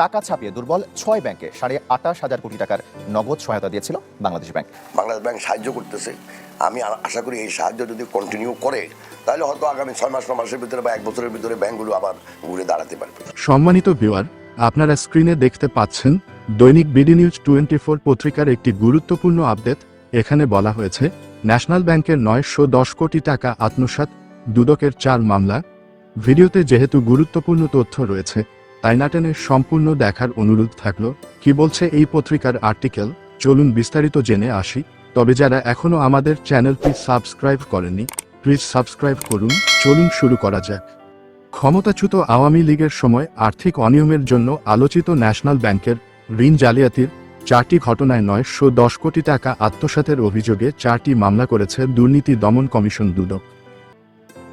টাকা ছাপিয়ে দুর্বল ছয় ব্যাংকে সাড়ে আটাশ হাজার কোটি টাকার নগদ সহায়তা দিয়েছিল বাংলাদেশ ব্যাংক। বাংলাদেশ ব্যাংক সাহায্য করতেছে। আমি আশা করি এই সাহায্য যদি কন্টিনিউ করে তাহলে হয়তো আগামী ছয় মাস ন মাসের ভিতরে বা এক বছরের ভিতরে ব্যাংকগুলো আবার ঘুরে দাঁড়াতে পারবে। সম্মানিত ভিউয়ার আপনারা স্ক্রিনে দেখতে পাচ্ছেন দৈনিক বিডি নিউজ টোয়েন্টি ফোর পত্রিকার একটি গুরুত্বপূর্ণ আপডেট এখানে বলা হয়েছে ন্যাশনাল ব্যাংকের নয়শো দশ কোটি টাকা আত্মসাৎ দুদকের চার মামলা। ভিডিওতে যেহেতু গুরুত্বপূর্ণ তথ্য রয়েছে তাই নাটেনের সম্পূর্ণ দেখার অনুরোধ থাকল, কি বলছে এই পত্রিকার আর্টিকেল, চলুন বিস্তারিত জেনে আসি, তবে যারা এখনও আমাদের চ্যানেলটি সাবস্ক্রাইব করেননি, প্লিজ সাবস্ক্রাইব করুন, চলুন শুরু করা যাক। ক্ষমতাচ্যুত আওয়ামী লীগের সময় আর্থিক অনিয়মের জন্য আলোচিত ন্যাশনাল ব্যাংকের ঋণ জালিয়াতির চারটি ঘটনায় নয়শো দশ কোটি টাকা আত্মসাতের অভিযোগে চারটি মামলা করেছে দুর্নীতি দমন কমিশন দুদক।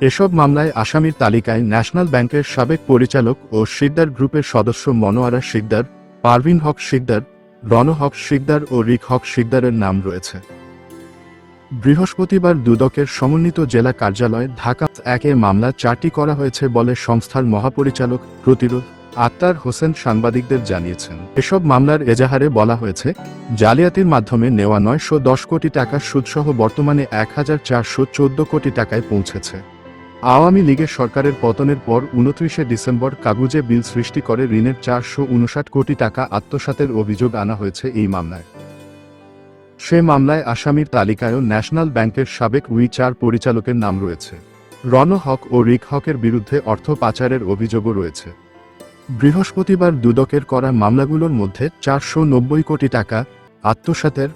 এসব মামলায় আসামির তালিকায় ন্যাশনাল ব্যাংকের সাবেক পরিচালক ও শিকদার গ্রুপের সদস্য মনোয়ারা শিকদার পারভিন হক শিকদার রণ হক শিকদার ও রিক হক শিকদারের নাম রয়েছে। বৃহস্পতিবার দুদকের সমন্বিত জেলা কার্যালয় ঢাকা একে মামলা চারটি করা হয়েছে বলে সংস্থার মহাপরিচালক প্রতিরোধ আক্তার হোসেন সাংবাদিকদের জানিয়েছেন। এসব মামলার এজাহারে বলা হয়েছে, জালিয়াতির মাধ্যমে নেওয়া নয়শো দশ কোটি টাকা সুদসহ বর্তমানে এক হাজার চারশো চোদ্দ কোটি টাকায় পৌঁছেছে। আওয়ামী লীগের সরকারের পতনের পর উনত্রিশে ডিসেম্বর কাগুজে বিল সৃষ্টি করে ঋণের চারশো উনষাট কোটি টাকা আত্মসাতের অভিযোগ আনা হয়েছে এই মামলায়। সে মামলায় আসামির তালিকায়ও ন্যাশনাল ব্যাংকের সাবেক উই চার পরিচালকের নাম রয়েছে। রণ হক ও রিক হকের বিরুদ্ধে অর্থ পাচারের অভিযোগও রয়েছে। বৃহস্পতিবার দুদকের করা মামলাগুলোর মধ্যে চারশো নব্বই কোটি টাকা আত্মসাতের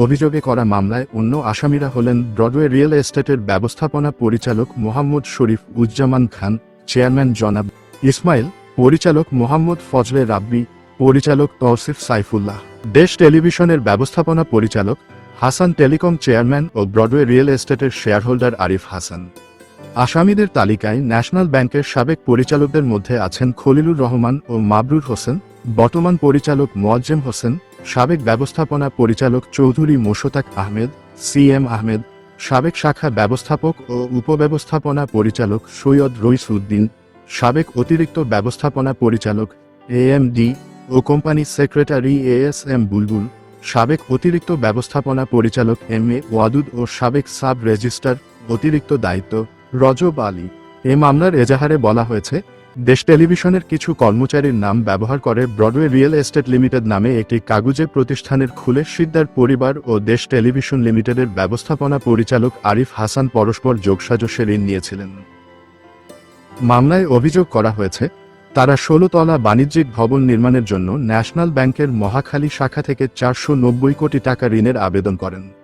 অভিযোগে করা মামলায় অন্য আসামিরা হলেন ব্রডওয়ে রিয়েল এস্টেটের ব্যবস্থাপনা পরিচালক মোহাম্মদ শরীফ উজ্জামান খান, চেয়ারম্যান জনাব ইসমাইল, পরিচালক মোহাম্মদ ফজলে রাব্বি, পরিচালক তৌসিফ সাইফুল্লাহ। দেশ টেলিভিশনের ব্যবস্থাপনা পরিচালক, হাসান টেলিকম চেয়ারম্যান ও ব্রডওয়ে রিয়েল এস্টেটের শেয়ারহোল্ডার আরিফ হাসান। আসামিদের তালিকায় ন্যাশনাল ব্যাংকের সাবেক পরিচালকদের মধ্যে আছেন খলিলুর রহমান ও মাবরুর হোসেন, বর্তমান পরিচালক মোয়াজ্জেম হোসেন সাবেক ব্যবস্থাপনা পরিচালক চৌধুরী মোশতাক আহমেদ, সি এম আহমেদ, সাবেক শাখা ব্যবস্থাপক ও উপব্যবস্থাপনা পরিচালক সৈয়দ রইস উদ্দিন সাবেক অতিরিক্ত ব্যবস্থাপনা পরিচালক A M D O company secretary A S M Bulbul, সাবেক অতিরিক্ত ব্যবস্থাপনা পরিচালক এম এ ওয়াদুদ ও সাবেক সাব রেজিস্ট্রার অতিরিক্ত দায়িত্ব রজব আলী। এ মামলার এজাহারে বলা হয়েছে দেশ টেলিভিশনের কিছু কর্মচারীর নাম ব্যবহার করে ব্রডওয়ে রিয়েল এস্টেট লিমিটেড নামে একটি কাগুজে প্রতিষ্ঠানের খুলে সিদ্ধার পরিবার ও দেশ টেলিভিশন লিমিটেডের ব্যবস্থাপনা পরিচালক আরিফ হাসান পরস্পর যোগসাজশে ঋণ নিয়েছিলেন। মামলায় অভিযোগ করা হয়েছে, তারা ষোলোতলা বাণিজ্যিক ভবন নির্মাণের জন্য ন্যাশনাল ব্যাংকের মহাখালী শাখা থেকে চারশো নব্বই কোটি টাকা ঋণের আবেদন করেন।